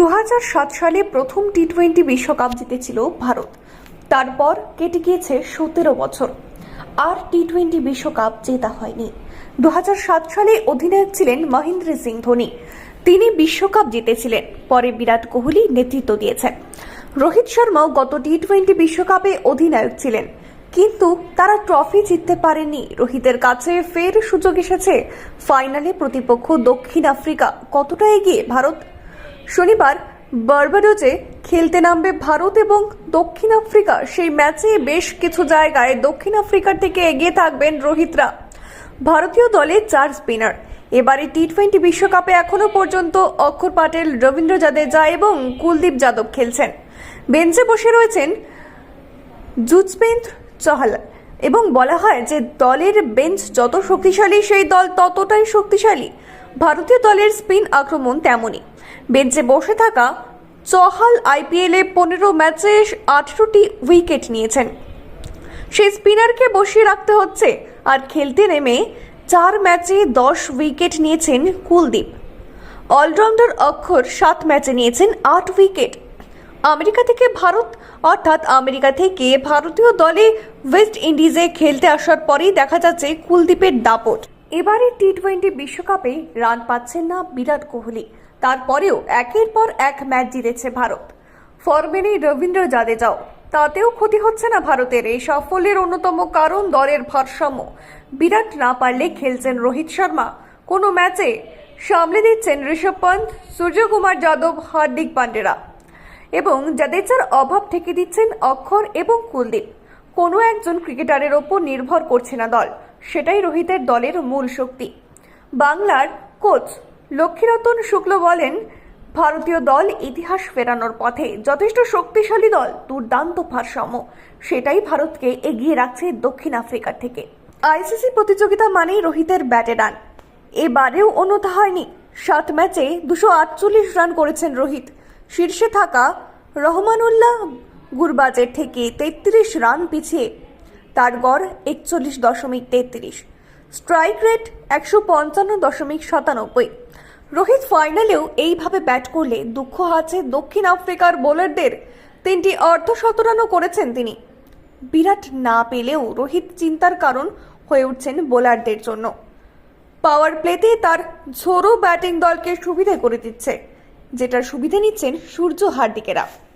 দু হাজার সাত সালে প্রথম টি টোয়েন্টি বিশ্বকাপ জিতেছিল ভারত। তারপর কেটে গিয়েছে সতেরো বছর। আর টি টোয়েন্টি বিশ্বকাপ জেতা হয়নি। দু হাজার সাত সালে অধিনায়ক ছিলেন মহেন্দ্র সিং ধোনি। তিনি বিশ্বকাপ জিতেছিলেন। পরে বিরাট কোহলি নেতৃত্ব দিয়েছেন। রোহিত শর্মাও গত টি টোয়েন্টি বিশ্বকাপে অধিনায়ক ছিলেন। কিন্তু তারা ট্রফি জিততে পারেনি। রোহিতের কাছে ফের সুযোগ এসেছে। ফাইনালে প্রতিপক্ষ দক্ষিণ আফ্রিকা। কতটা এগিয়ে ভারত শনিবার বার্বাডোজে খেলতে নামবে ভারত এবং দক্ষিণ আফ্রিকা। সেই ম্যাচে বেশ কিছু জায়গায় দক্ষিণ আফ্রিকার থেকে এগিয়ে থাকবেন রোহিতরা। ভারতীয় দলে চার স্পিনার। এবারে টি টোয়েন্টি বিশ্বকাপে এখনও পর্যন্ত অক্ষর পাটেল, রবীন্দ্র জাদেজা এবং কুলদীপ যাদব খেলছেন। বেঞ্চে বসে রয়েছেন জুজবেন্দ্র চহল এবং বলা হয় যে দলের বেঞ্চ যত শক্তিশালী, সেই দল ততটাই শক্তিশালী। ভারতীয় দলের স্পিন আক্রমণ তেমনই। বেঞ্চে বসে থাকা চহাল আইপিএলে পনেরো ম্যাচে আঠেরোটি উইকেট নিয়েছেন। সেই স্পিনারকে বসিয়ে রাখতে হচ্ছে আর খেলতে নেমে চার ম্যাচে দশ উইকেট নিয়েছেন কুলদীপ। অলরাউন্ডার অক্ষর সাত ম্যাচে নিয়েছেন আট উইকেট। আমেরিকা থেকে ভারত, অর্থাৎ আমেরিকা থেকে ভারতীয় দলে ওয়েস্ট ইন্ডিজে খেলতে আসার পরেই দেখা যাচ্ছে কুলদীপের দাপট। এবারে টি টোয়েন্টি বিশ্বকাপে রান পাচ্ছেন না বিরাট কোহলি। তারপরেও একের পর এক ম্যাচ জিতেছে ভারত। ফর্মে নেই রবীন্দ্র জাদেজাও। তাতেও ক্ষতি হচ্ছে না ভারতের। এই সাফল্যের অন্যতম কারণ দলের ভারসাম্য। বিরাট না পারলে খেলছেন রোহিত শর্মা। কোনো ম্যাচে সামলে দিচ্ছেন ঋষভ পন্থ, সূর্যকুমার যাদব, হার্দিক পান্ডেরা। এবং জাদেজার অভাব থেকে দিচ্ছেন অক্ষর এবং কুলদীপ। কোনো একজন ক্রিকেটারের ওপর নির্ভর করছে না দল। সেটাই রোহিতের দলের মূল শক্তি। বাংলার কোচ লক্ষ্মীরতন শুক্ল বলেন, ভারতীয় দল ইতিহাস ফেরানোর পথে যথেষ্ট শক্তিশালী দল, দুর্দান্ত ভারসাম্য। সেটাই ভারতকে এগিয়ে রাখছে দক্ষিণ আফ্রিকার থেকে। আইসিসি প্রতিযোগিতা মানেই রোহিতের ব্যাটে রান। এবারেও অন্যথা হয়নি। সাত ম্যাচে দুশো আটচল্লিশ রান করেছেন রোহিত। শীর্ষে থাকা রহমানুল্লাহ গুরবাজের থেকে তেত্রিশ রান পিছিয়ে তার গড় একচল্লিশ দশমিক তেত্রিশ। স্ট্রাইক রেট একশো পঞ্চান্ন দশমিক সাতানব্বই। রোহিত ফাইনালেও এইভাবে ব্যাট করলে দুঃখ আছে দক্ষিণ আফ্রিকার বোলারদের। তিনটি অর্ধশতরানও করেছেন তিনি। বিরাট না পেলেও রোহিত চিন্তার কারণ হয়ে উঠছেন বোলারদের জন্য। পাওয়ার প্লেতে তার ঝোড়ো ব্যাটিং দলকে সুবিধে করে দিচ্ছে, যেটার সুবিধে নিচ্ছেন সূর্য হার্দিকেরা